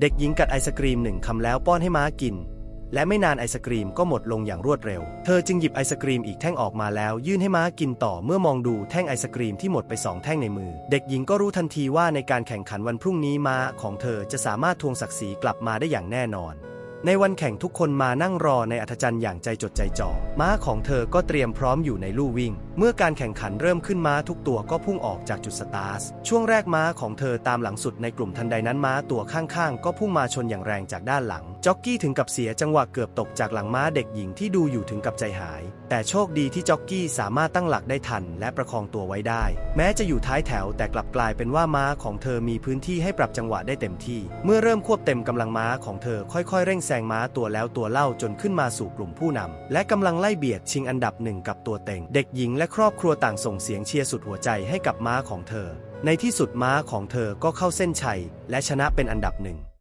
เด็กหญิงกัดไอศกรีมหนึ่งคำแล้วป้อนให้ม้ากิน และไม่นานไอศกรีมก็หมดลงอย่างรวดเร็ว เธอจึงหยิบไอศกรีมอีกแท่งออกมาแล้ว ยื่นให้ม้ากินต่อเมื่อมองดูแท่งไอศกรีมที่หมดไปสองแท่งในมือ เด็กหญิงก็รู้ทันทีว่าในการแข่งขันวันพรุ่งนี้ม้าของเธอจะสามารถทวงศักดิ์ศรีกลับมาได้อย่างแน่นอน ในวันแข่งทุกคนมานั่งรอในอัธจันทร์อย่างใจจดใจจ่อม้าของเธอก็เตรียมพร้อมอยู่ในลู่วิ่งเมื่อการแข่งขันเริ่มขึ้นม้าทุกตัวก็พุ่งออกจากจุดสตาร์ทช่วงแรกม้าของเธอตามหลังสุดในกลุ่มทันใดนั้นม้าตัวข้างๆ ก็พุ่งมาชนอย่างแรงจากด้านหลัง จ็อกกี้ถึงกับเสียจังหวะเกือบตกจากหลังม้าเด็กหญิงที่ดูอยู่ถึงกับใจหาย แต่โชคดีที่จ็อกกี้สามารถตั้งหลักได้ทัน และประคองตัวไว้ได้ แม้จะอยู่ท้ายแถว แต่กลับกลายเป็นว่าม้าของเธอมีพื้นที่ให้ปรับจังหวะได้เต็มที่ เมื่อเริ่มควบเต็มกำลังม้าของเธอค่อยๆ เร่งแซงม้าตัวแล้วตัวเล่าจนขึ้นมาสู่กลุ่มผู้นำและกำลังไล่เบียดชิงอันดับหนึ่งกับตัวเต็งเด็กหญิงและครอบครัวต่างส่งเสียงเชียร์สุดหัวใจให้กับม้าของเธอ ในที่สุดม้าของเธอก็เข้าเส้นชัย และชนะเป็นอันดับหนึ่ง